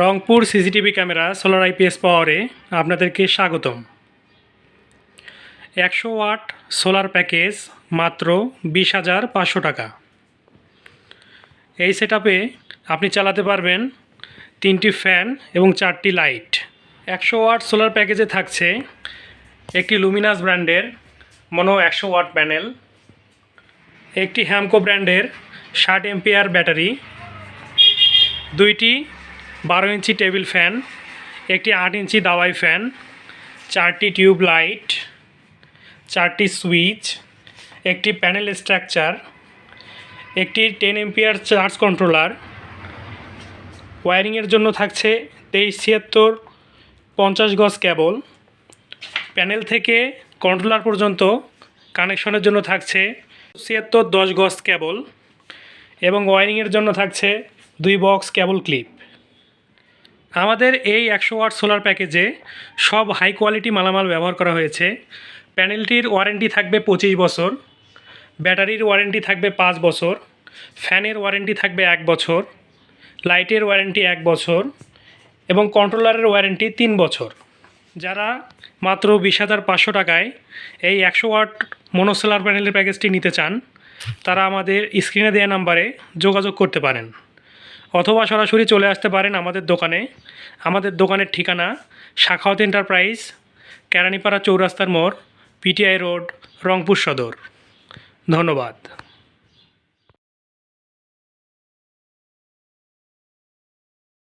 Rangpur CCTV camera solar IPS পাওয়ারে আপনাদেরকে স্বাগতম। একশো ওয়াট সোলার প্যাকেজ মাত্র বিশ হাজার পাঁচশো টাকা। এই সেট আপনি চালাতে পারবেন তিনটি ফ্যান এবং চারটি লাইট। একশো ওয়াট সোলার প্যাকেজে থাকছে একটি লুমিনাস ব্র্যান্ডের মনো একশো ওয়াট প্যানেল, একটি হ্যামকো ব্র্যান্ডের ষাট এমপিআর ব্যাটারি, দুইটি বারো ইঞ্চি টেবিল ফ্যান, একটি আট ইঞ্চি দাওয়াই ফ্যান, চারটি টিউব লাইট, চারটি সুইচ, একটি প্যানেল স্ট্রাকচার, একটি টেন এমপিআর চার্জ কন্ট্রোলার ওয়্যারিংয়ের জন্য থাকছে তেইশ ছিয়াত্তর পঞ্চাশ গজ কেবল। প্যানেল থেকে কন্ট্রোলার পর্যন্ত কানেকশনের জন্য থাকছে ছিয়াত্তর দশ গজ কেবল এবং ওয়্যারিংয়ের জন্য থাকছে দুই বক্স কেবল ক্লিপ। আমাদের এই একশো ওয়াট সোলার প্যাকেজে সব হাই কোয়ালিটি মালামাল ব্যবহার করা হয়েছে। প্যানেলটির ওয়ারেন্টি থাকবে পঁচিশ বছর, ব্যাটারির ওয়ারেন্টি থাকবে পাঁচ বছর, ফ্যানের ওয়ারেন্টি থাকবে এক বছর, লাইটের ওয়ারেন্টি এক বছর এবং কন্ট্রোলারের ওয়ারেন্টি তিন বছর। যারা মাত্র বিশ হাজার পাঁচশো টাকায় এই একশো ওয়াট মনোসোলার প্যানেলের প্যাকেজটি নিতে চান, তারা আমাদের স্ক্রিনে দেওয়া নাম্বারে যোগাযোগ করতে পারেন। অথবা সরাসরি চলে আসতে পারেন আমাদের দোকানে। আমাদের দোকানের ঠিকানা শাখাওয়াত এন্টারপ্রাইজ, কেরানীপাড়া চৌরাস্তার মোড়, পিটিআই রোড, রংপুর সদর। ধন্যবাদ।